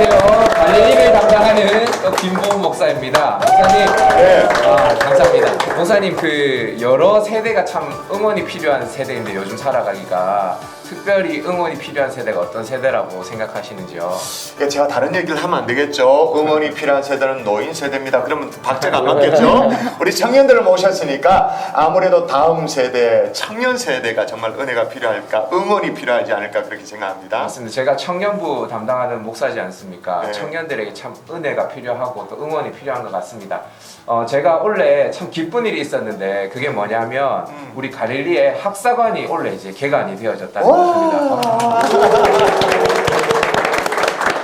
안녕하세요. 갈릴리를 담당하는 또 김보은 목사입니다. 목사님, 네. 아, 감사합니다. 목사님, 그 여러 세대가 참 응원이 필요한 세대인데 요즘 살아가기가 특별히 응원이 필요한 세대가 어떤 세대라고 생각하시는지요? 예, 제가 다른 얘기를 하면 안 되겠죠. 응원이 필요한 세대는 노인 세대입니다. 그러면 박자가 안 맞겠죠. 우리 청년들을 모셨으니까 아무래도 다음 세대, 청년 세대가 정말 은혜가 필요할까, 응원이 필요하지 않을까 그렇게 생각합니다. 맞습니다. 제가 청년부 담당하는 목사지 않습니까? 네. 청년들에게 참 은혜가 필요하고 또 응원이 필요한 것 같습니다. 어, 제가 원래 참 기쁜 일이 있었는데 그게 뭐냐면 음. 우리 갈릴리의 학사관이 원래 이제 개관이 되어졌다는 와. 것입니다.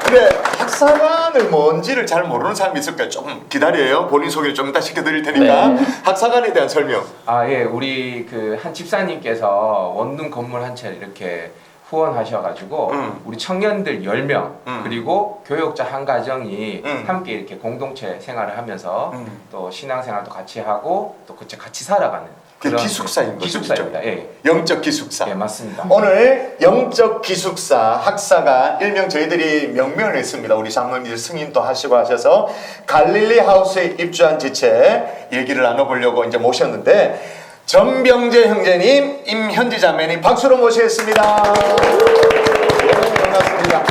근데 학사관을 뭔지를 잘 모르는 사람이 있을 거예요. 조금 기다려요. 본인 소개를 좀 이따 시켜드릴 테니까 학사관에 대한 설명. 아, 예, 우리 그 한 집사님께서 원룸 건물 한 채를 이렇게 후원하셔가지고 음. 우리 청년들 10명 음. 그리고 교육자 한 가정이 음. 함께 이렇게 공동체 생활을 하면서 음. 또 신앙생활도 같이 하고 또 그치 같이 살아가는 그 기숙사인 거죠, 기숙사입니다. 예, 영적 기숙사. 예 맞습니다. 오늘 영적 기숙사 학사가 일명 저희들이 명명을 했습니다. 우리 장로님들 승인도 하시고 하셔서 갈릴리 하우스에 입주한 지체 얘기를 나눠보려고 이제 모셨는데 전병재 형제님, 임현지 자매님 박수로 모시겠습니다. 네, 반갑습니다.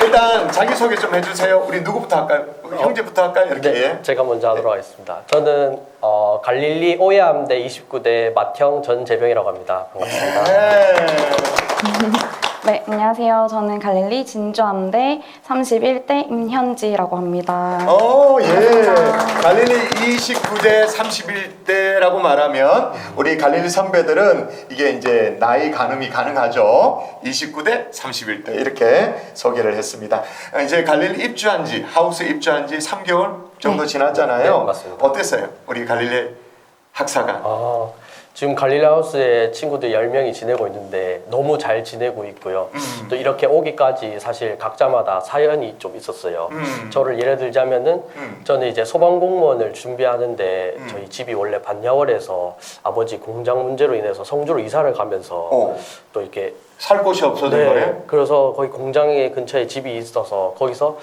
일단 자기 소개 좀 해주세요. 우리 누구부터 할까요? 형제부터 할까요? 이렇게. 네, 제가 먼저 하도록 하겠습니다. 저는 어, 갈릴리 오야암대 29대 맏형 전재병이라고 합니다. 반갑습니다. 네. 네, 안녕하세요. 저는 갈릴리 진주암대 31대 임현지라고 합니다. 어, 예. 갈릴리 29대 31대라고 말하면 우리 갈릴리 선배들은 이게 이제 나이 가늠이 가능하죠. 29대 31대 이렇게 소개를 했습니다. 어, 이제 갈릴리 입주한 지 하우스 입주한 지 3개월 정도 네. 지났잖아요. 네, 맞습니다. 어땠어요? 우리 갈릴리 학사관. 아, 지금 갈릴리 하우스에 친구들 10명이 지내고 있는데 너무 잘 지내고 있고요. 음. 또 이렇게 오기까지 사실 각자마다 사연이 좀 있었어요. 음. 저를 예를 들자면은 음. 저는 이제 소방 공무원을 준비하는데 음. 저희 집이 원래 반야월에서 아버지 공장 문제로 인해서 성주로 이사를 가면서 어, 또 이렇게 살 곳이 없어진 네, 거예요? 그래서 거기 공장에 근처에 집이 있어서 거기서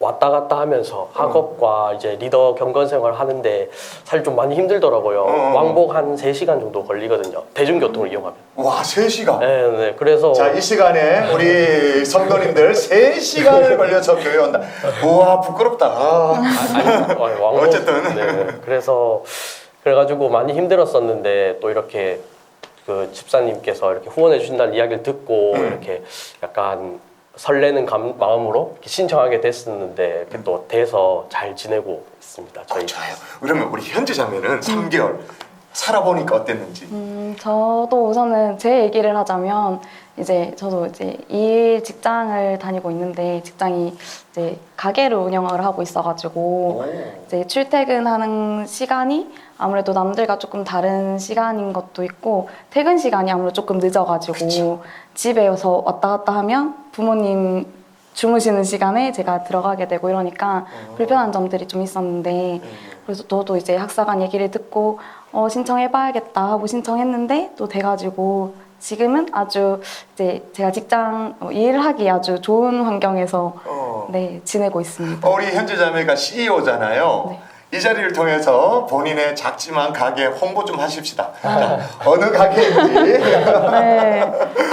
왔다 갔다 하면서 학업과 이제 리더 경건 생활을 하는데 사실 좀 많이 힘들더라고요. 어. 왕복 한 3시간 정도 걸리거든요. 대중교통을 이용하면. 와, 3시간. 네, 네. 그래서 자, 이 시간에 우리 성도님들 3시간을 걸려서 교회 온다. 우와, 부끄럽다. 아. 아니, 아니, 왕복 어쨌든. 네, 그래서 그래가지고 많이 힘들었었는데 또 이렇게 그 집사님께서 이렇게 후원해 주신다는 이야기를 듣고 음. 이렇게 약간 설레는 감, 마음으로 신청하게 됐었는데 이렇게 또 돼서 잘 지내고 있습니다. 저희 아, 좋아요. 그러면 우리 현지 자매는 3개월 살아보니까 어땠는지. 음, 저도 우선은 제 얘기를 하자면 이제 저도 이제 일 직장을 다니고 있는데 직장이 이제 가게를 운영을 하고 있어가지고 이제 출퇴근하는 시간이 아무래도 남들과 조금 다른 시간인 것도 있고 퇴근 시간이 아무래도 조금 늦어가지고 집에서 왔다 갔다 하면 부모님 주무시는 시간에 제가 들어가게 되고 이러니까 불편한 점들이 좀 있었는데 그래서 저도 이제 학사관 얘기를 듣고 어, 신청해봐야겠다 하고 신청했는데 또 돼가지고 지금은 아주 이제 제가 직장 어, 일하기 아주 좋은 환경에서 어. 네 지내고 있습니다. 어, 우리 현지 자매가 CEO잖아요. 네. 이 자리를 통해서 본인의 작지만 가게 홍보 좀 하십시다. 자, 어느 가게인지. 네,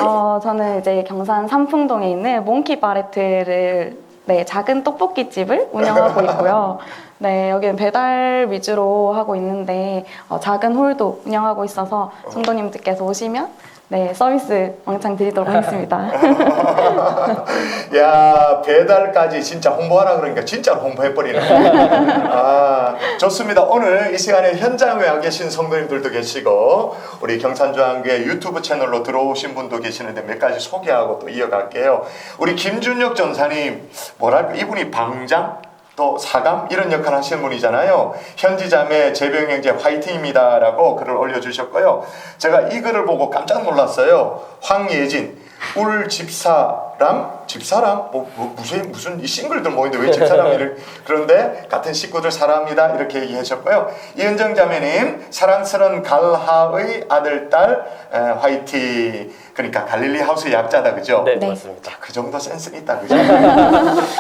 어, 저는 이제 경산 삼풍동에 있는 몽키 바레트를 네 작은 떡볶이 집을 운영하고 있고요. 네 여기는 배달 위주로 하고 있는데 어, 작은 홀도 운영하고 있어서 성도님들께서 오시면 네 서비스 왕창 드리도록 하겠습니다. 야 배달까지 진짜 홍보하라 그러니까 진짜 홍보해버리네. 아 좋습니다. 오늘 이 시간에 현장에 와 계신 성도님들도 계시고 우리 경산중앙교회 유튜브 채널로 들어오신 분도 계시는데 몇 가지 소개하고 또 이어갈게요. 우리 김준혁 전사님 뭐랄까 이분이 방장 또 사감 이런 역할 하시는 분이잖아요. 현지자매 재병 형제 화이팅입니다라고 글을 올려주셨고요. 제가 이 글을 보고 깜짝 놀랐어요. 황예진 울 집사 람 집사람 뭐, 뭐 무슨 무슨 이 싱글들 모이는데 왜 집사람이를 그런데 같은 식구들 사랑합니다 이렇게 얘기하셨고요. 이은정 자매님 사랑스런 갈하의 아들 딸 에, 화이팅 그러니까 갈릴리 하우스 약자다 그죠? 네, 네. 맞습니다. 그 정도 센스 있다 그죠?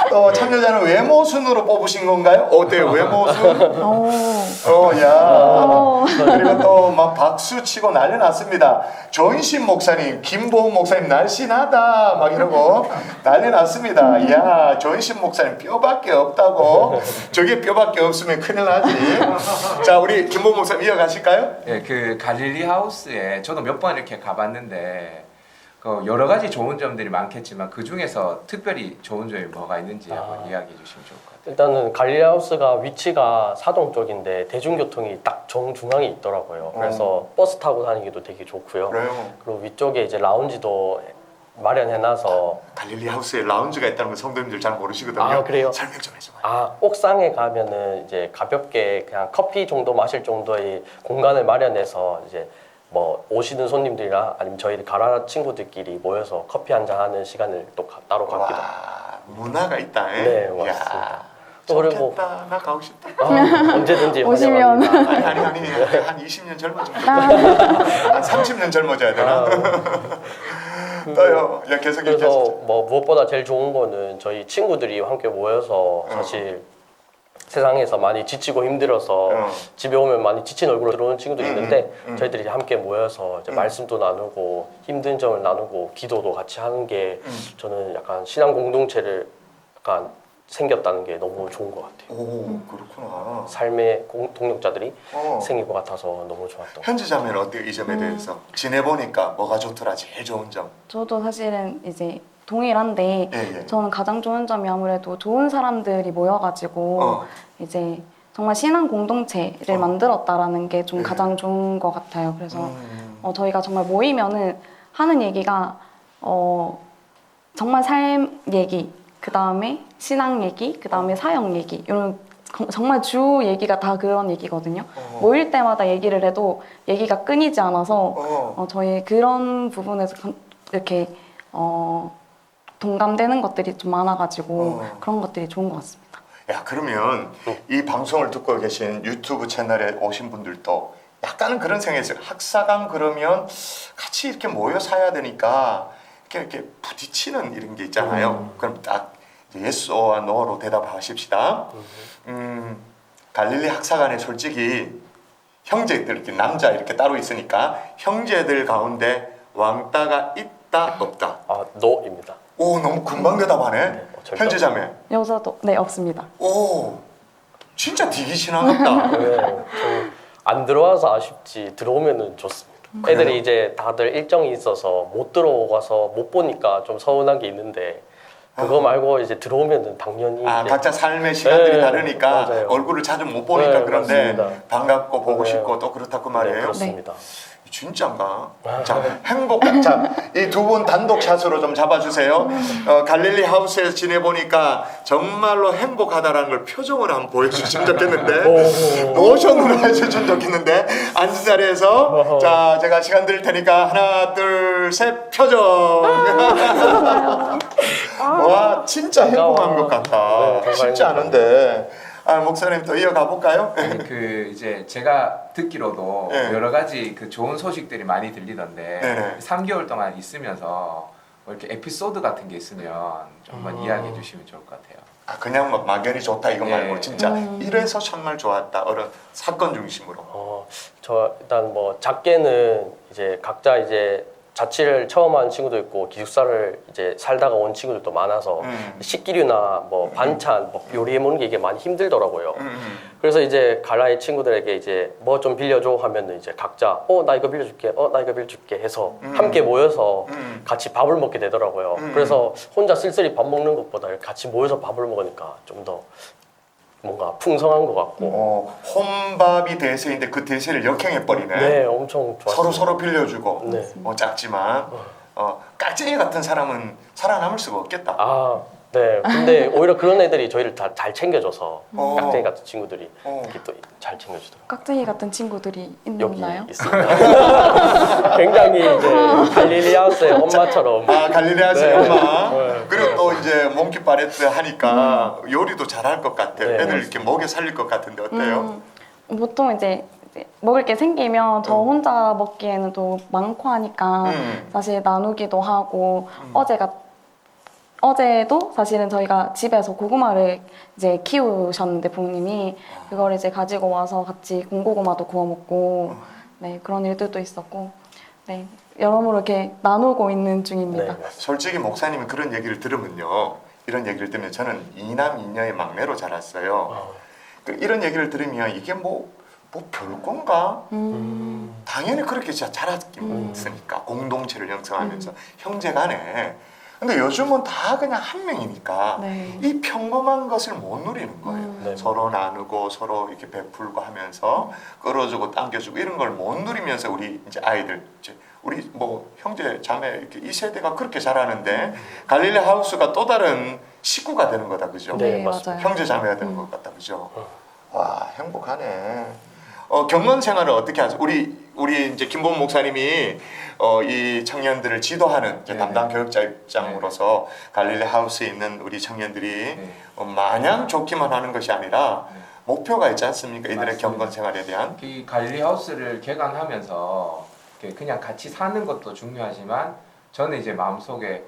또 청년 우리 여자는 외모 순으로 뽑으신 건가요? 어때요? 외모 순? 오. 어, 야. 어. 그리고 또 막 박수 치고 난리 났습니다. 조인신 목사님, 김보훈 목사님 날씬하다 막 이러고 난리 났습니다. 야, 조인신 목사님 뼈밖에 없다고. 저게 뼈밖에 없으면 큰일 나지. 자, 우리 김보훈 목사님 이어가실까요? 예, 그 갈릴리 하우스에 저도 몇 번 이렇게 가봤는데 그 여러 가지 좋은 점들이 많겠지만 그 중에서 특별히 좋은 점이 뭐가 있는지 한번 아. 이야기해 주시면 좋을 것 같아요. 일단은 갈릴하우스가 위치가 사동 쪽인데 대중교통이 딱 정중앙에 있더라고요. 그래서 버스 타고 다니기도 되게 좋고요. 그래요. 그리고 위쪽에 이제 라운지도 마련해놔서 갈릴리 하우스에 라운지가 있다는 걸 성도님들 잘 모르시거든요. 아, 그래요? 설명 좀 해줘봐요. 아 옥상에 가면은 이제 가볍게 그냥 커피 정도 마실 정도의 공간을 마련해서 이제 뭐 오시는 손님들이나 아니면 저희 가라 친구들끼리 모여서 커피 한 잔 하는 시간을 또 가- 따로 갖기도 하고 와, 문화가 있다. 에? 네, 야, 맞습니다. 또 그리고- 좋겠다. 나 가고 싶다. 아, 언제든지 오시면. 환영합니다. 아니 아니 아니 한 20년 젊어지면 한 30년 젊어져야 되나? 또요. 야 계속 그래서 얘기하시죠. 뭐 무엇보다 제일 좋은 거는 저희 친구들이 함께 모여서 사실 세상에서 많이 지치고 힘들어서 어. 집에 오면 많이 지친 얼굴로 들어오는 친구들이 음, 있는데 음, 음. 저희들이 함께 모여서 이제 말씀도 나누고 힘든 점을 나누고 기도도 같이 하는 게 음. 저는 약간 신앙 공동체를 약간 생겼다는 게 너무 좋은 것 같아요. 오 그렇구나. 삶의 공, 동력자들이 어. 생길 것 같아서 너무 좋았던 것 현지 자매는 어때요 이 점에 대해서 지내보니까 뭐가 좋더라 제일 좋은 점. 저도 사실은 이제 동일한데 예, 예. 저는 가장 좋은 점이 아무래도 좋은 사람들이 모여가지고 어. 이제 정말 신앙 공동체를 어. 만들었다라는 게좀 예. 가장 좋은 것 같아요. 그래서 음. 어, 저희가 정말 모이면은 하는 얘기가 어, 정말 삶 얘기, 그 다음에 신앙 얘기, 그 다음에 사역 얘기 이런 거- 정말 주 얘기가 다 그런 얘기거든요. 어. 모일 때마다 얘기를 해도 얘기가 끊이지 않아서 어. 어, 저희 그런 부분에서 건- 이렇게 어, 동감되는 것들이 좀 많아가지고 어. 그런 것들이 좋은 것 같습니다. 야 그러면 이 방송을 듣고 계신 유튜브 채널에 오신 분들도 약간은 그런 생각이 있어요. 학사강 그러면 같이 이렇게 모여 사야 되니까 이렇게, 이렇게 부딪히는 이런 게 있잖아요. 그럼 딱 예스와 노로 대답하십시다. 음, 갈릴리 학사관에 솔직히 형제들 이렇게 남자 이렇게 따로 있으니까 형제들 가운데 왕따가 있다 없다. 아 노입니다. 오 너무 금방 대답하네. 어, 절대 현재 자매. 여자도 네 없습니다. 오 진짜 되게 신나갑다. 네, 저안 들어와서 아쉽지 들어오면은 좋습니다. 애들이 이제 다들 일정이 있어서 못 들어와서 못 보니까 좀 서운한 게 있는데 그거 말고 이제 들어오면은 당연히 아 이제 각자 삶의 시간들이 네, 다르니까 맞아요. 얼굴을 자주 못 보니까 네, 그런데 맞습니다. 반갑고 보고 네. 싶고 또 그렇다고 네, 말이에요. 그렇습니다. 진짜인가? 자 행복 자 이 두 분 단독 샷으로 좀 잡아주세요. 어, 갈릴리 하우스에서 지내보니까 정말로 행복하다라는 걸 표정으로 한번 보여주시면 좋겠는데 모션으로 해주시면 좋겠는데 앉은 자리에서 자 제가 시간 드릴 테니까 하나 둘 셋 표정. 와 진짜 행복한 것 같아. 네, 쉽지 않은데. 아 목사님 또 이어가 볼까요? 그 이제 제가 듣기로도 네. 여러 가지 그 좋은 소식들이 많이 들리던데 네네. 3개월 동안 있으면서 뭐 이렇게 에피소드 같은 게 있으면 좀 한번 음. 이야기해 주시면 좋을 것 같아요. 아 그냥 뭐 막연히 좋다 이거 예. 말고 진짜 음. 이래서 정말 좋았다 어른 사건 중심으로 어, 저 일단 뭐 작게는 이제 각자 이제 자취를 처음 한 친구도 있고 기숙사를 이제 살다가 온 친구들도 많아서 음. 식기류나 뭐 반찬, 뭐 요리해 먹는 게 이게 많이 힘들더라고요. 음, 음. 그래서 이제 갈라의 친구들에게 이제 뭐 좀 빌려줘 하면은 이제 각자 어 나 이거 빌려줄게, 어 나 이거 빌려줄게 해서 음. 함께 모여서 음. 같이 밥을 먹게 되더라고요. 음. 그래서 혼자 쓸쓸히 밥 먹는 것보다 같이 모여서 밥을 먹으니까 좀 더 뭔가 풍성한 것 같고 어, 혼밥이 대세인데 그 대세를 역행해 버리네. 네 엄청 좋았어요. 서로 서로 빌려주고 네. 뭐 작지만 어, 깍쟁이 같은 사람은 살아남을 수가 없겠다. 아, 네. 근데 오히려 그런 애들이 저희를 다 잘 챙겨줘서 어. 깍쟁이 같은 친구들이 어. 이렇게 또 잘 챙겨주더라고요. 깍쟁이 같은 친구들이 여기 있나요? 있습니다. 굉장히 이제 갈릴리아스의 엄마처럼 아 갈릴레아스 네. 엄마 네. 그리고 또 이제 몽키 파레트 하니까 요리도 잘할 것 같아요. 네. 애들 이렇게 먹여 살릴 것 같은데 어때요? 음, 보통 이제, 이제 먹을 게 생기면 저 음. 혼자 먹기에는 또 많고 하니까 음. 사실 나누기도 하고 어제가 어제도 사실은 저희가 집에서 고구마를 이제 키우셨는데 부모님이 그걸 이제 가지고 와서 같이 군고구마도 구워 먹고 네 그런 일들도 있었고 네 여러모로 이렇게 나누고 있는 중입니다. 네. 솔직히 목사님이 그런 얘기를 들으면요. 이런 얘기를 들으면 저는 이남 이녀의 막내로 자랐어요. 어, 그 이런 얘기를 들으면 이게 뭐, 뭐 별건가? 음, 당연히 그렇게 진짜 자랐으니까 공동체를 형성하면서 형제 간에 근데 요즘은 다 그냥 한 명이니까 네. 이 평범한 것을 못 누리는 거예요. 음. 네. 서로 나누고 서로 이렇게 베풀고 하면서 끌어주고 당겨주고 이런 걸 못 누리면서 우리 이제 아이들 이제 우리 뭐 형제 자매 이렇게 이 세대가 그렇게 자라는데 갈릴리 하우스가 또 다른 식구가 되는 거다 그죠? 네, 네, 맞습니다. 형제 자매가 되는 것 같다 그죠? 와 행복하네. 어, 경건 생활을 어떻게 하죠? 우리 우리 이제 김본 목사님이 어, 이 청년들을 지도하는 네. 담당 교육자 입장으로서 갈릴리 하우스에 있는 우리 청년들이 네. 어, 마냥 좋기만 하는 것이 아니라 네. 목표가 있지 않습니까? 이들의 맞습니다. 경건 생활에 대한 이 갈리 하우스를 개관하면서 그냥 같이 사는 것도 중요하지만 저는 이제 마음속에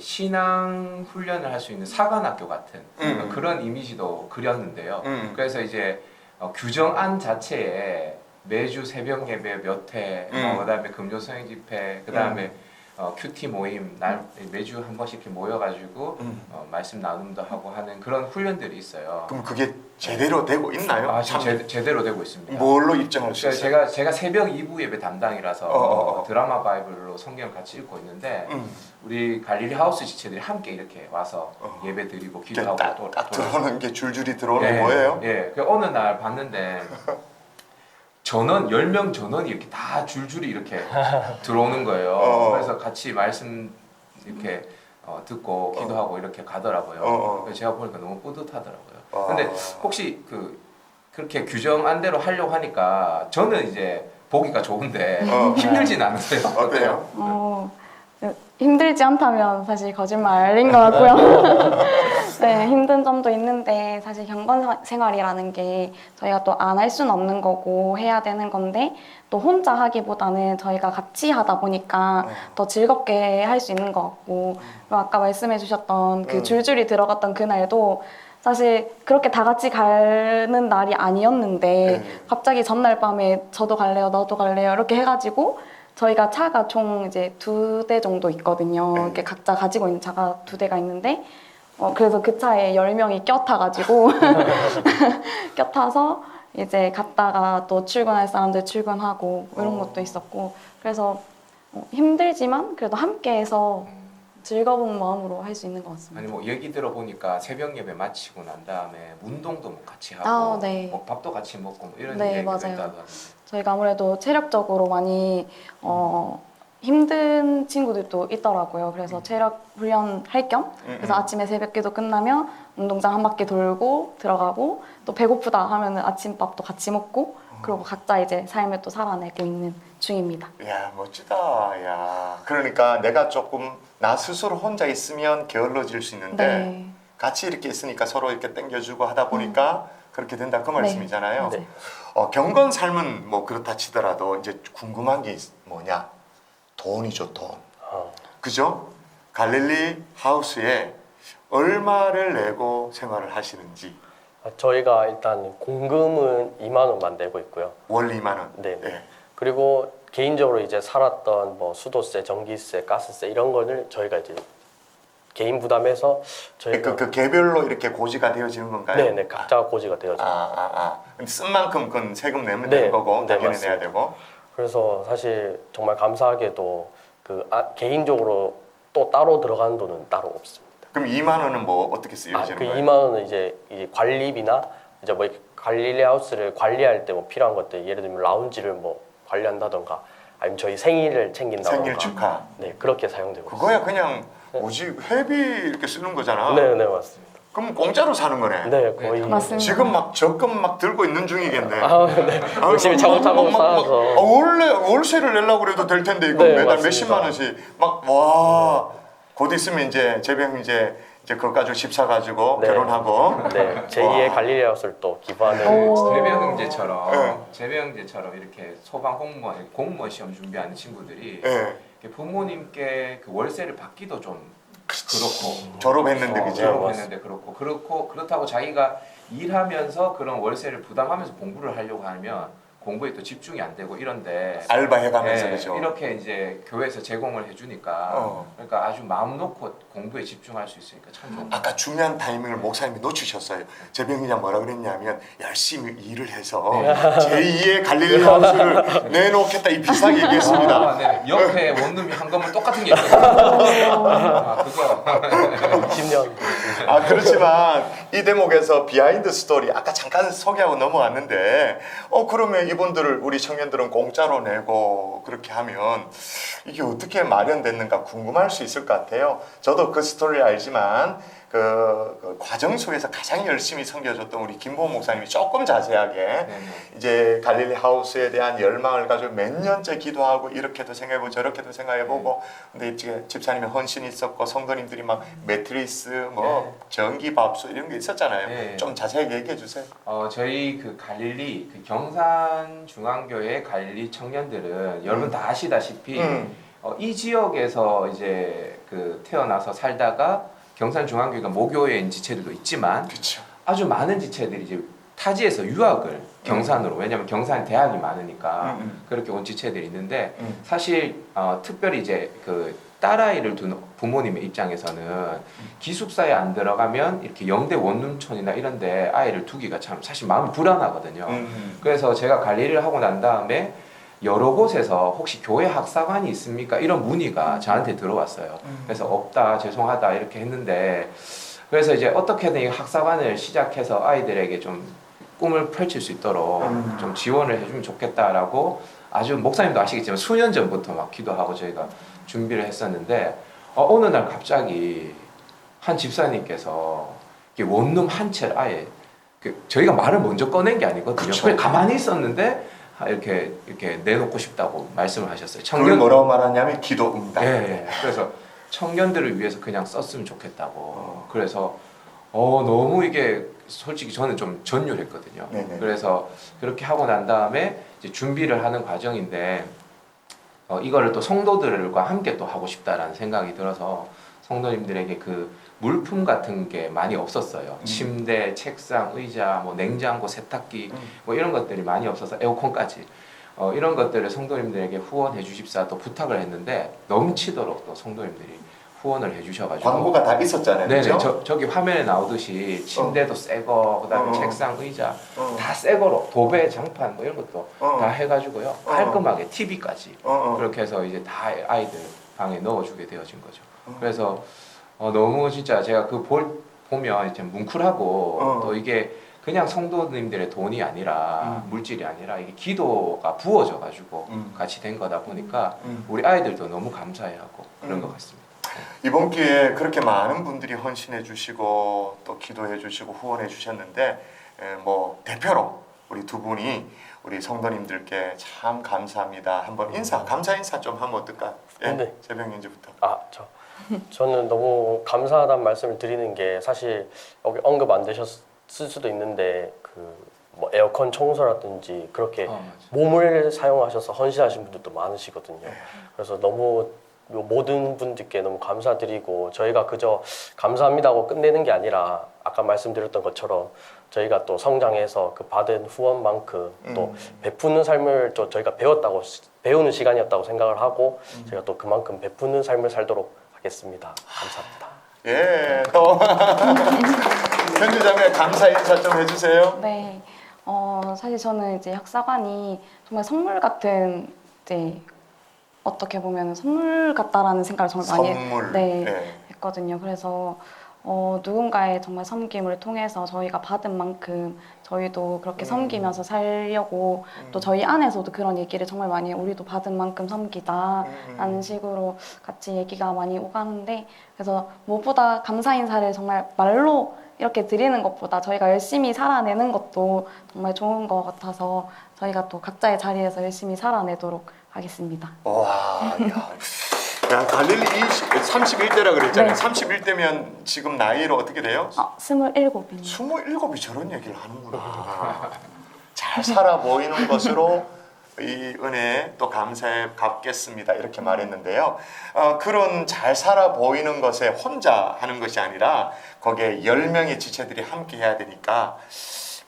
신앙 훈련을 할 수 있는 사관학교 같은 음. 그런 이미지도 그렸는데요. 음. 그래서 이제 어, 규정안 자체에 매주 새벽 예배 몇 회, 음. 어, 그다음에 금요 성행 집회, 그다음에 어, 큐티 모임 날 매주 한 번씩 이렇게 모여가지고 음. 어, 말씀 나눔도 하고 하는 그런 훈련들이 있어요. 그럼 그게 제대로 되고 있나요? 아, 지금 참 제, 제대로 되고 있습니다. 뭘로 입증할 수 있어요? 제가 제가 새벽 2부 예배 담당이라서 어, 어, 어. 드라마 바이블로 성경을 같이 읽고 있는데 음. 우리 갈릴리 하우스 지체들이 함께 이렇게 와서 어. 예배 드리고 기도하고 딱, 또딱 또- 들어오는 게 줄줄이 들어오는 예, 게 뭐예요? 예. 그 어느 날 봤는데 전원 10명 전원이 이렇게 다 줄줄이 이렇게 들어오는 거예요. 어. 그래서 같이 말씀 이렇게 어, 듣고 기도하고 이렇게 가더라고요. 어, 어. 그래서 제가 보니까 너무 뿌듯하더라고요. 와. 근데 혹시 그 그렇게 규정 안대로 하려고 하니까 저는 이제 보기가 좋은데 어. 힘들진 않으세요? 어때요? 어, 힘들지 않다면 사실 거짓말인 것 같고요. 네, 힘든 점도 있는데 사실 사- 생활이라는 게 저희가 또 안 할 수는 없는 거고 해야 되는 건데 또 혼자 하기보다는 저희가 같이 하다 보니까 어. 더 즐겁게 할 수 있는 것 같고 그리고 아까 말씀해 주셨던 그 음. 줄줄이 들어갔던 그날도 사실 그렇게 다 같이 가는 날이 아니었는데 네. 갑자기 전날 밤에 저도 갈래요, 너도 갈래요 이렇게 해가지고 저희가 차가 총 이제 두 대 정도 있거든요. 네. 이렇게 각자 가지고 있는 차가 두 대가 있는데 어, 그래서 그 차에 열 명이 껴타가지고 껴타서 이제 갔다가 또 출근할 사람들 출근하고 이런 어. 것도 있었고 그래서 어, 힘들지만 그래도 함께해서 즐거운 마음으로 할 수 있는 것 같습니다. 아니 뭐 얘기 들어보니까 새벽 예배 마치고 난 다음에 운동도 뭐 같이 하고 아, 네. 뭐 밥도 같이 먹고 뭐 이런 네, 얘기가 맞아요. 있다고 저희가 아무래도 체력적으로 많이 어, 힘든 친구들도 있더라고요. 그래서 체력 훈련 할 겸 그래서 음, 음. 아침에 새벽기도 끝나면 운동장 한 바퀴 돌고 들어가고 또 배고프다 하면은 아침밥도 같이 먹고 그리고 각자 이제 삶을 또 살아내고 있는 중입니다. 야 멋지다. 야 그러니까 내가 조금 나 스스로 혼자 있으면 게을러질 수 있는데 네. 같이 이렇게 있으니까 서로 이렇게 땡겨주고 하다 보니까 그렇게 된다 그 말씀이잖아요. 네. 어, 경건 삶은 뭐 그렇다 치더라도 이제 궁금한 게 있- 뭐냐 돈이죠 돈. 어, 그죠? 갈릴리 하우스에 얼마를 내고 생활을 하시는지 아, 저희가 일단 공금은 2만 원만 내고 있고요. 월 2만 원. 네. 예. 그리고 개인적으로 이제 살았던 뭐 수도세, 전기세, 가스세 이런 거를 저희가 이제 개인 부담해서 저희가 그, 그 개별로 이렇게 고지가 되어지는 건가요? 네 네 각자가 고지가 되어져. 아, 요 아, 아. 쓴 만큼 그건 세금 내면 네, 되는 거고 네, 당연히 맞습니다. 내야 되고. 그래서 사실 정말 감사하게도 그 아, 개인적으로 또 따로 들어가는 돈은 따로 없습니다. 그럼 2만 원은 뭐 어떻게 쓰여지는 아, 그 거예요? 2만 원은 이제 이 관리비나 이제 뭐 이렇게 관리 하우스를 관리할 때 뭐 필요한 것들 예를 들면 라운지를 뭐 관리한다던가 아니면 저희 생일을 챙긴다던가 생일 축하. 네 그렇게 사용되고 그거야 그냥 뭐지 회비 이렇게 쓰는 거잖아. 있습니다. 네, 네 맞습니다. 그럼 공짜로 사는 거네. 네 거의 맞습니다. 지금 막 적금 막 들고 있는 중이겠네. 아, 네. 아유, 열심히 차곡차곡 막, 막, 막, 쌓아서. 아, 원래 월세를 내려고 그래도 될 텐데 이거 네, 매달 맞습니다. 몇십만 원씩 막 와. 곧 있으면 이제 재병 이제 이제 그거 가지고 집 사 가지고 네. 결혼하고. 네 제2의 와. 갈릴리 하우스를 또 기부하는 오. 재배 형제처럼 네. 재배 형제처럼 이렇게 소방 공무원 공무원 시험 준비하는 친구들이 예. 이렇게 부모님께 그 월세를 받기도 좀 그렇고. 졸업했는데 어, 그죠? 졸업했는데 그렇고. 그렇고 그렇다고 자기가 일하면서 그런 월세를 부담하면서 공부를 하려고 하면 공부에 또 집중이 안 되고 이런데 알바 해가면서 예, 그죠? 이렇게 이제 교회에서 제공을 해주니까 어. 그러니까 아주 마음 놓고 공부에 집중할 수 있으니까 참 좋은 것 아까 중요한 타이밍을 목사님이 놓치셨어요. 재병이가 뭐라 그랬냐면 열심히 일을 해서 네. 제2의 갈릴리 하우스를 내놓겠다 이 비슷하게 얘기했습니다. 아, 네. 옆에 원룸이 한 건물 똑같은 게 있거든요. 아, 그거 10년 아 그렇지만 이 대목에서 비하인드 스토리 아까 잠깐 소개하고 넘어왔는데 어 그러면 이 분들을 우리 청년들은 공짜로 내고 그렇게 하면 이게 어떻게 마련됐는가 궁금할 수 있을 것 같아요. 저도 그 스토리 알지만 그, 그 과정 속에서 가장 열심히 섬겨줬던 우리 김보호 목사님이 조금 자세하게 네네. 이제 갈릴리 하우스에 대한 열망을 가지고 몇 년째 기도하고 이렇게도 생각해보고 저렇게도 생각해보고 근데 이제 집사님이 헌신이 있었고 성도님들이 막 매트리스 뭐 전기 밥솥 이런 게 있었잖아요 네. 좀 자세하게 얘기해 주세요 어, 저희 그 갈릴리 그 경산 중앙교회 갈릴리 청년들은 여러분 다 아시다시피 음. 어, 이 지역에서 이제 그 태어나서 살다가 경산 중앙교회가 모교회인 지체들도 있지만 그렇죠 아주 많은 지체들이 이제 타지에서 유학을 경산으로 왜냐하면 경산 대학이 많으니까 음, 그렇게 온 지체들이 있는데 음. 사실 어, 특별히 이제 그 딸아이를 둔 부모님의 입장에서는 기숙사에 안 들어가면 이렇게 영대 원룸촌이나 이런데 아이를 두기가 참 사실 마음이 불안하거든요. 음. 그래서 제가 관리를 하고 난 다음에 여러 곳에서 혹시 교회 학사관이 있습니까? 이런 문의가 저한테 들어왔어요. 그래서 없다, 죄송하다 이렇게 했는데 그래서 이제 어떻게든 이 학사관을 시작해서 아이들에게 좀 꿈을 펼칠 수 있도록 음. 좀 지원을 해주면 좋겠다라고 아주 목사님도 아시겠지만 수년 전부터 막 기도하고 저희가 준비를 했었는데 어, 어느 날 갑자기 한 집사님께서 원룸 한 채를 아예 그 저희가 말을 먼저 꺼낸 게 아니거든요. 그쵸. 그냥 가만히 있었는데 아, 이렇게 이렇게 내놓고 싶다고 말씀을 하셨어요. 그걸 뭐라고 말하냐면 기도 응답 예, 예. 그래서 청년들을 위해서 그냥 썼으면 좋겠다고. 그래서 어 너무 이게 솔직히 저는 좀 전율했거든요. 네네. 그래서 그렇게 하고 난 다음에 이제 준비를 하는 과정인데 어, 이거를 또 성도들과 함께 또 하고 싶다라는 생각이 들어서 성도님들에게 그 물품 같은 게 많이 없었어요. 음. 침대, 책상, 의자, 뭐 냉장고, 세탁기 음. 뭐 이런 것들이 많이 없어서 에어컨까지 어, 이런 것들을 성도님들에게 후원해 주십사 또 부탁을 했는데 넘치도록 또 성도님들이 후원을 해 주셔가지고 광고가 다 있었잖아요 네네 그죠? 저, 저기 화면에 나오듯이 침대도 새거 그다음에 어. 책상 의자 어. 다 새 거로 도배 장판 뭐 이런 것도 어. 다 해가지고요 어. 깔끔하게 TV까지 어, 어. 그렇게 해서 이제 다 아이들 방에 넣어주게 되어진 거죠 어. 그래서 어, 너무 진짜 제가 그 볼 보면 이제 뭉클하고 어. 또 이게 그냥 성도님들의 돈이 아니라 음. 물질이 아니라 이게 기도가 부어져 가지고 음. 같이 된 거다 보니까 음. 우리 아이들도 너무 감사해하고 그런 음. 것 같습니다. 이번 기회에 그렇게 많은 분들이 헌신해 주시고 또 기도해 주시고 후원해 주셨는데 에, 뭐 대표로 우리 두 분이 우리 성도님들께 참 감사합니다. 한번 인사 감사 인사 좀 하면 어떨까? 예, 네. 재병인지부터. 아, 저 저는 너무 감사하다는 말씀을 드리는 게 사실 여기 언급 안 되셨을 수도 있는데 그 뭐 에어컨 청소라든지 그렇게 어, 맞아. 몸을 사용하셔서 헌신하신 분들도 많으시거든요. 그래서 너무 요 모든 분들께 너무 감사드리고 저희가 그저 감사합니다고 끝내는 게 아니라 아까 말씀드렸던 것처럼 저희가 또 성장해서 그 받은 후원만큼 또 음. 베푸는 삶을 또 저희가 배웠다고 시- 배우는 시간이었다고 생각을 하고 음. 제가 또 그만큼 베푸는 삶을 살도록 하겠습니다. 감사합니다. 예, 또 편집장님 감사 인사 좀 해주세요. 네. 어, 사실 저는 이제 학사관이 정말 선물 같은 이제 어떻게 보면 선물 같다라는 생각을 정말 많이 선물. 네. 예. 했거든요. 그래서 어, 누군가의 정말 섬김을 통해서 저희가 받은 만큼 저희도 그렇게 음. 섬기면서 살려고 또 저희 안에서도 그런 얘기를 정말 많이 해요. 우리도 받은 만큼 섬기다 음. 라는 식으로 같이 얘기가 많이 오가는데 그래서 무엇보다 감사 인사를 정말 말로 이렇게 드리는 것보다 저희가 열심히 살아내는 것도 정말 좋은 것 같아서 저희가 또 각자의 자리에서 열심히 살아내도록 하겠습니다. 와, 야. 야, 갈릴리 20, 31대라 그랬잖아요. 네. 31대면 지금 나이로 어떻게 돼요? 아, 스물일곱입니다. 27이 저런 얘기를 하는구나. 잘 살아 보이는 것으로 이 은혜 또 감사에 갚겠습니다 이렇게 말했는데요. 어, 그런 잘 살아 보이는 것에 혼자 하는 것이 아니라 거기에 열 명의 지체들이 함께 해야 되니까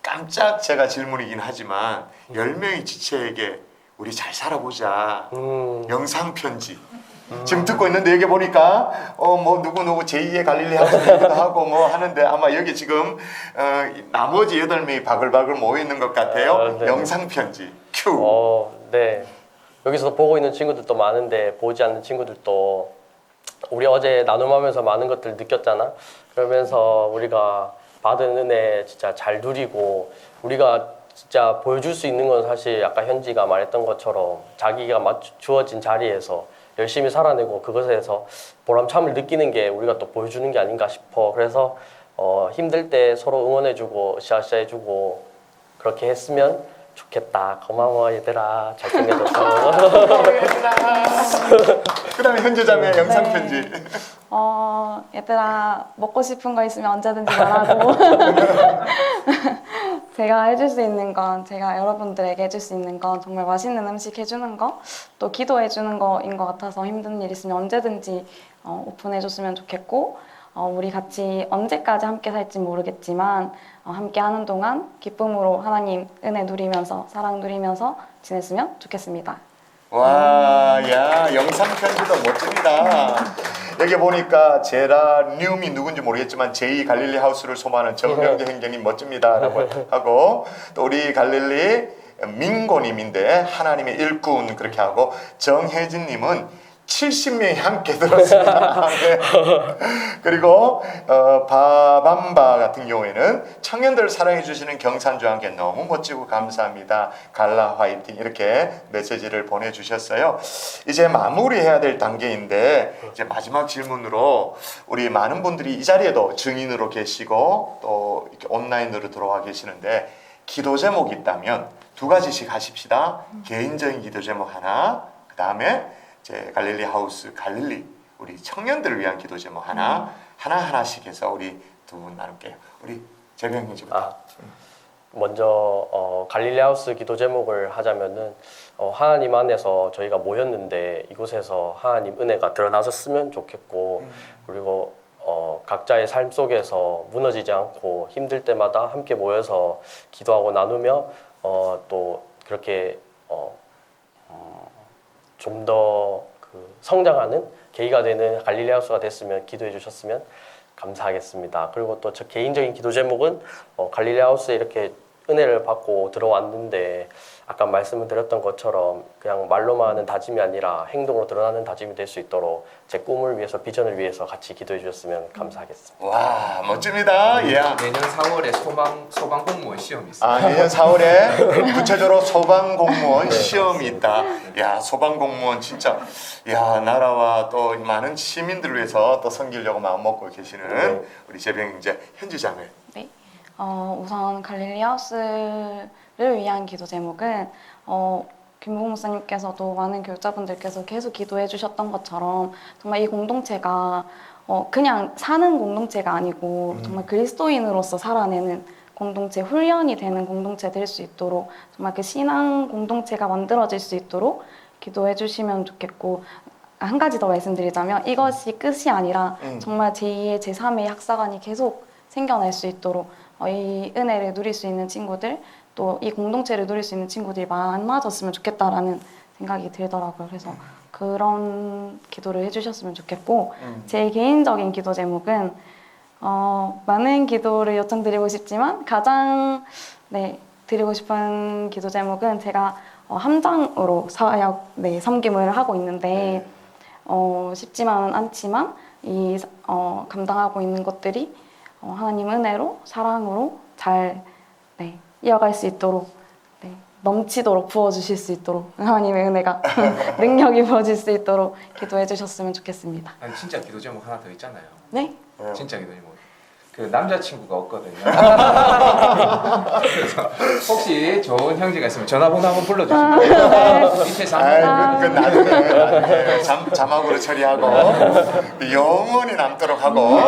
깜짝 제가 질문이긴 하지만 열 명의 지체에게 우리 잘 살아보자 음, 영상 편지. 지금 듣고 있는데 여기 보니까 어 뭐 누구 누구 제2의 갈릴리 하우스기도 하고 뭐 하는데 아마 여기 지금 어, 이 나머지 여덟 명이 바글바글 모여 있는 것 같아요. 아, 네. 영상 편지 큐. 어, 네. 여기서 보고 있는 친구들도 많은데 보지 않는 친구들도 우리 어제 나눔하면서 많은 것들 느꼈잖아. 그러면서 우리가 받은 은혜 진짜 잘 누리고 우리가 진짜 보여줄 수 있는 건 사실 아까 현지가 말했던 것처럼 자기가 맞 주어진 자리에서 열심히 살아내고 그것에서 보람참을 느끼는 게 우리가 또 보여주는 게 아닌가 싶어. 그래서 어, 힘들 때 서로 응원해주고 으쌰으쌰 해주고 그렇게 했으면 좋겠다. 고마워 얘들아. 잘 챙겨줘서. 그다음에 현재자매 네. 영상 편지. 어, 얘들아, 먹고 싶은 거 있으면 언제든지 말하고. 제가 해줄 수 있는 건, 제가 여러분들에게 해줄 수 있는 건 정말 맛있는 음식 해주는 거, 또 기도해 주는 거인 것 같아서 힘든 일 있으면 언제든지 어, 오픈해 줬으면 좋겠고, 어, 우리 같이 언제까지 함께 살지 모르겠지만, 어, 함께 하는 동안 기쁨으로 하나님 은혜 누리면서, 사랑 누리면서 지냈으면 좋겠습니다. 와, 야, 영상 편지도 멋집니다. 여기 보니까 제라 뉴미 누군지 모르겠지만 제2 갈릴리 하우스를 소망하는 정명재 행정님 멋집니다라고 하고 또 우리 갈릴리 민고님인데 하나님의 일꾼 그렇게 하고 정혜진님은 70명이 함께 들었습니다. 네. 그리고 어, 바밤바 같은 경우에는 청년들 사랑해 주시는 함께 너무 멋지고 감사합니다. 갈라 화이팅 이렇게 메시지를 보내주셨어요. 이제 마무리해야 될 단계인데 이제 마지막 질문으로 우리 많은 분들이 이 자리에도 증인으로 계시고 또 온라인으로 들어와 계시는데 기도 제목이 있다면 두 가지씩 하십시다. 개인적인 기도 제목 하나, 그 다음에 이 제 갈릴리 하우스 갈릴리 우리 청년들을 위한 기도 제목 하나 하나 하나씩 해서 우리 두 분 나눌게요. 우리 씨부터. 아, 먼저 어, 갈릴리 하우스 기도 제목을 하자면은 어, 하나님 안에서 저희가 모였는데 이곳에서 하나님 은혜가 드러나셨으면 좋겠고 그리고 어, 각자의 삶 속에서 무너지지 않고 힘들 때마다 함께 모여서 기도하고 나누며 어, 또 그렇게 어, 좀 더 그 성장하는 계기가 되는 갈릴리 하우스가 됐으면 기도해 주셨으면 감사하겠습니다. 그리고 또 저 개인적인 기도 제목은 어, 갈릴리 하우스에 이렇게 은혜를 받고 들어왔는데 아까 말씀을 드렸던 것처럼 그냥 말로만 하는 다짐이 아니라 행동으로 드러나는 다짐이 될 수 있도록 제 꿈을 위해서 비전을 위해서 같이 기도해 주셨으면 감사하겠습니다. 와 멋집니다. 예. 내년 4월에 소방 소방 공무원 시험이 있어요. 아 내년 4월에 구체적으로 소방 공무원 시험이 있다. 야 소방 공무원 진짜 야 나라와 또 많은 시민들을 위해서 또 섬기려고 마음 먹고 계시는 우리 재병 이제 현지장을 네. 어, 우선 갈릴리 하우스를 위한 기도 제목은 어, 김봉 목사님께서도 많은 교육자분들께서 계속 기도해 주셨던 것처럼 정말 이 공동체가 어, 그냥 사는 공동체가 아니고 정말 그리스도인으로서 살아내는 공동체, 훈련이 되는 공동체 될 수 있도록 정말 그 신앙 공동체가 만들어질 수 있도록 기도해 주시면 좋겠고 한 가지 더 말씀드리자면 이것이 끝이 아니라 음. 정말 제2의 제3의 학사관이 계속 생겨날 수 있도록 어, 이 은혜를 누릴 수 있는 친구들 또 이 공동체를 누릴 수 있는 친구들이 많아졌으면 좋겠다라는 생각이 들더라고요. 그래서 그런 기도를 해주셨으면 좋겠고 음. 제 개인적인 기도 제목은 어, 많은 기도를 요청드리고 싶지만 가장 네, 드리고 싶은 기도 제목은 제가 어, 함장으로 사역 네, 섬김을 하고 있는데 어, 쉽지만은 않지만 이 어, 감당하고 있는 것들이 어, 하나님 은혜로 사랑으로 잘 네, 이어갈 수 있도록 네, 넘치도록 부어주실 수 있도록 하나님의 은혜가 능력이 부어질 수 있도록 기도해 주셨으면 좋겠습니다. 아니 진짜 기도 제목 하나 더 있잖아요. 네, 예. 진짜 기도 제목. 그 남자친구가 없거든요. 그래서 혹시 좋은 형제가 있으면 전화번호 한번 불러주시면 밑에서 아, 한번 그, 그 나중에, 나중에 잠, 자막으로 처리하고 영원히 남도록 하고.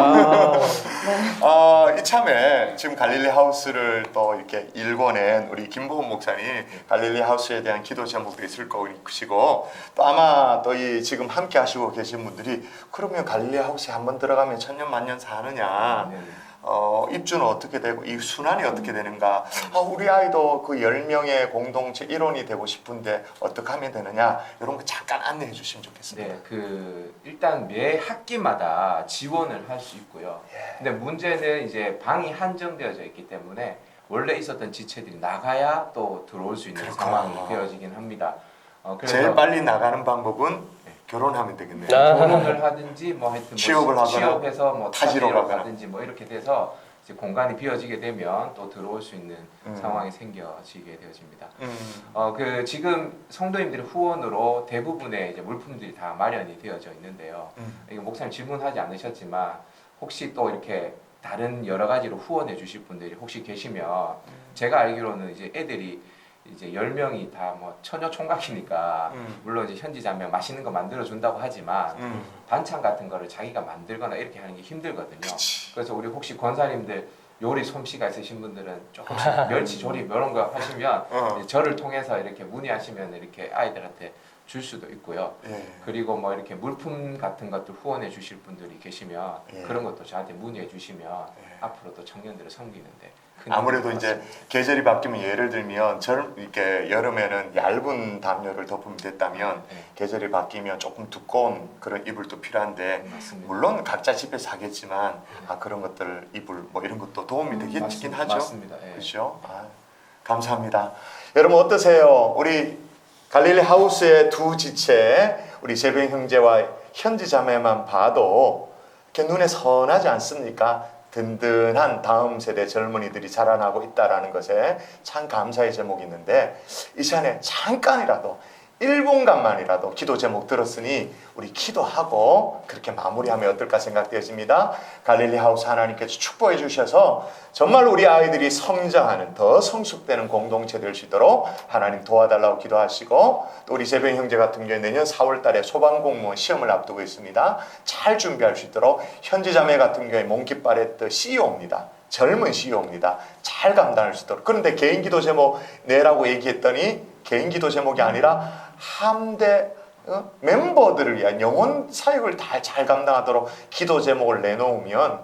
어, 이참에 지금 갈릴리 하우스를 또 이렇게 일궈낸 우리 김보훈 목사님 갈릴리 하우스에 대한 기도 제목도 있을 것이고 또 아마 또 이 지금 함께 하시고 계신 분들이 그러면 갈릴리 하우스에 한번 들어가면 천년 만년 사느냐. 네. 어, 입주는 어떻게 되고 이 순환이 어떻게 되는가? 아, 우리 아이도 그 10명의 공동체 일원이 되고 싶은데 어떻게 하면 되느냐? 이런 거 잠깐 안내해 주시면 좋겠습니다. 네, 그 일단 매 학기마다 지원을 할 수 있고요. 예. 근데 문제는 이제 방이 한정되어져 있기 때문에 원래 있었던 지체들이 나가야 또 들어올 수 있는 그렇구나. 상황이 되어지긴 합니다. 어, 제일 빨리 나가는 방법은 결혼하면 되겠네요. 아. 결혼을 하든지 뭐 하여튼 뭐 취업을 하거나 취업해서 뭐 타지로 타지로 가거나. 가든지 뭐 이렇게 돼서 이제 공간이 비어지게 되면 또 들어올 수 있는 음. 상황이 생겨지게 되어집니다. 음, 어 그 지금 성도님들의 후원으로 대부분의 이제 물품들이 다 마련이 되어져 있는데요. 음. 이거 목사님 질문하지 않으셨지만 혹시 또 이렇게 다른 여러 가지로 후원해 주실 분들이 혹시 계시면 제가 알기로는 이제 애들이 이제 10명이 다 뭐 처녀 총각이니까 음. 물론 이제 현지 자매 맛있는 거 만들어 준다고 하지만 음. 반찬 같은 거를 자기가 만들거나 이렇게 하는 게 힘들거든요. 그치. 그래서 우리 혹시 권사님들 요리 솜씨가 있으신 분들은 조금씩 멸치 조림 이런 거 하시면 어. 저를 통해서 이렇게 문의하시면 이렇게 아이들한테 줄 수도 있고요. 예. 그리고 뭐 이렇게 물품 같은 것들 후원해 주실 분들이 계시면 예. 그런 것도 저한테 문의해 주시면 예. 앞으로도 청년들을 섬기는데 큰 아무래도 이제. 계절이 바뀌면 예를 들면 절 이렇게 여름에는 얇은 담요를 덮으면 됐다면 네, 계절이 바뀌면 조금 두꺼운 그런 이불도 필요한데 맞습니다. 물론 각자 집에서 하겠지만 아 그런 것들 이불 뭐 이런 것도 도움이 되긴 맞습니다. 하죠. 맞습니다. 예. 그렇죠. 아, 감사합니다. 여러분 어떠세요? 우리 갈릴리 하우스의 두 지체 우리 재병 형제와 현지 자매만 봐도 이렇게 눈에 선하지 않습니까? 든든한 다음 세대 젊은이들이 자라나고 있다라는 것에 참 감사의 제목이 있는데 이 시간에 잠깐이라도 1분간만이라도 기도 제목 들었으니 우리 기도하고 그렇게 마무리하면 어떨까 생각되어집니다. 갈릴리 하우스 하나님께서 축복해 주셔서 정말 우리 아이들이 성장하는 더 성숙되는 공동체 될 수 있도록 하나님 도와달라고 기도하시고 또 우리 재병 형제 같은 경우에 내년 4월 달에 소방 공무원 시험을 앞두고 있습니다. 잘 준비할 수 있도록 현지 자매 같은 경우에 몽키파레트 CEO입니다. 젊은 CEO입니다. 잘 감당할 수 있도록. 그런데 개인 기도 제목 내라고 얘기했더니 개인 기도 제목이 아니라 함대 어? 멤버들을 위한 영혼 사역을 다 잘 감당하도록 기도 제목을 내놓으면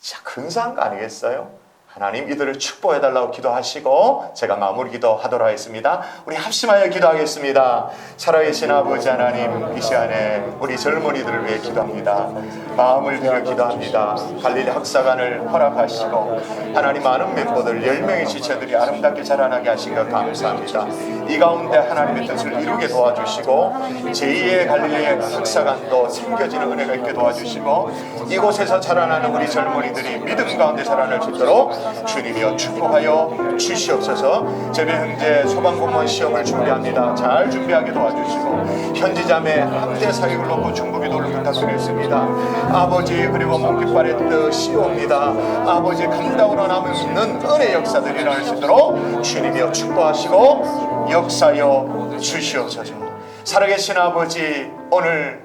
진짜 근사한 거 아니겠어요? 하나님 이들을 축복해 달라고 기도하시고 제가 마무리 기도하도록 하겠습니다. 우리 합심하여 기도하겠습니다. 살아계신 아버지 하나님 이 시간에 우리 젊은이들을 위해 기도합니다. 마음을 들여 기도합니다. 갈릴리 학사관을 허락하시고 하나님 많은 멤버들 10명의 지체들이 아름답게 자라나게 하신 것 감사합니다. 이 가운데 하나님의 뜻을 이루게 도와주시고 제2의 갈릴리 학사관도 생겨지는 은혜가 있게 도와주시고 이곳에서 자라나는 우리 젊은이들이 믿음 가운데 자라날 수 있도록 주님이여 축복하여 주시옵소서 재배 형제 소방공무원 시험을 준비합니다. 잘 준비하게 도와주시고 현지자매 함대 사역을 놓고 중보기도를 부탁드렸습니다. 아버지 그리고 몽키파레트 시오입니다. 아버지 감당으로 남는 은혜 역사들이 일어날 수 있도록 주님이여 축복하시고 역사여 주시옵소서. 살아계신 아버지 오늘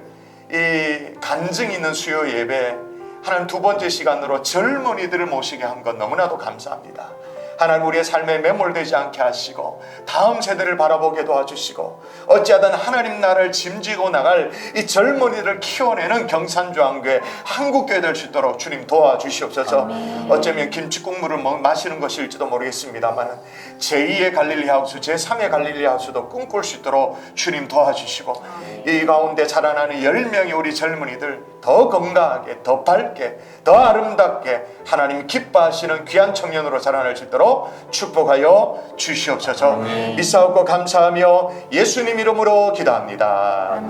이 간증 있는 수요 예배 하나님 두 번째 시간으로 젊은이들을 모시게 한것 너무나도 감사합니다. 하나님 우리의 삶에 매몰되지 않게 하시고 다음 세대를 바라보게 도와주시고 어찌하든 하나님 나라를 짐지고 나갈 이 젊은이를 키워내는 경산중앙교회 한국교회 될 수 있도록 주님 도와주시옵소서 어쩌면 김치국물을 먹- 마시는 것일지도 모르겠습니다만 제2의 갈릴리 하우스 제3의 갈릴리 하우스도 꿈꿀 수 있도록 주님 도와주시고 이 가운데 자라나는 10명의 우리 젊은이들 더 건강하게 더 밝게 더 아름답게 하나님 기뻐하시는 귀한 청년으로 자라날 수 있도록 축복하여 주시옵소서. 믿사옵고 감사하며 예수님 이름으로 기도합니다.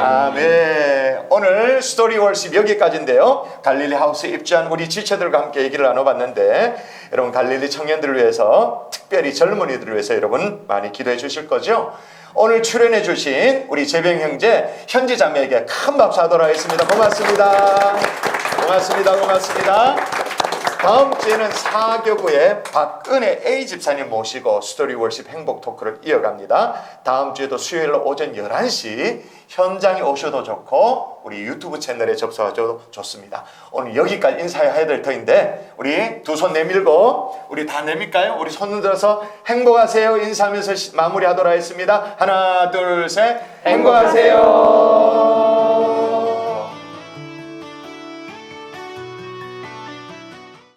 아멘. 오늘 스토리 월십 여기까지인데요. 갈릴리 하우스에 입주한 우리 지체들과 함께 얘기를 나눠봤는데 여러분 갈릴리 청년들을 위해서 특별히 젊은이들을 위해서 여러분 많이 기도해 주실 거죠? 오늘 출연해 주신 우리 재병 형제 현지 자매에게 큰 박수 하도록 하겠습니다. 고맙습니다. 고맙습니다. 고맙습니다 다음 주에는 사교구의 박은혜 A 집사님 모시고 스토리 월십 행복 토크를 이어갑니다. 다음 주에도 수요일 오전 11시 현장에 오셔도 좋고 우리 유튜브 채널에 접속하셔도 좋습니다. 오늘 여기까지 인사해야 될 터인데 우리 두 손 내밀고 우리 다 내밀까요? 우리 손 들어서 행복하세요 인사하면서 시- 마무리하도록 하겠습니다. 하나 둘 셋 행복하세요.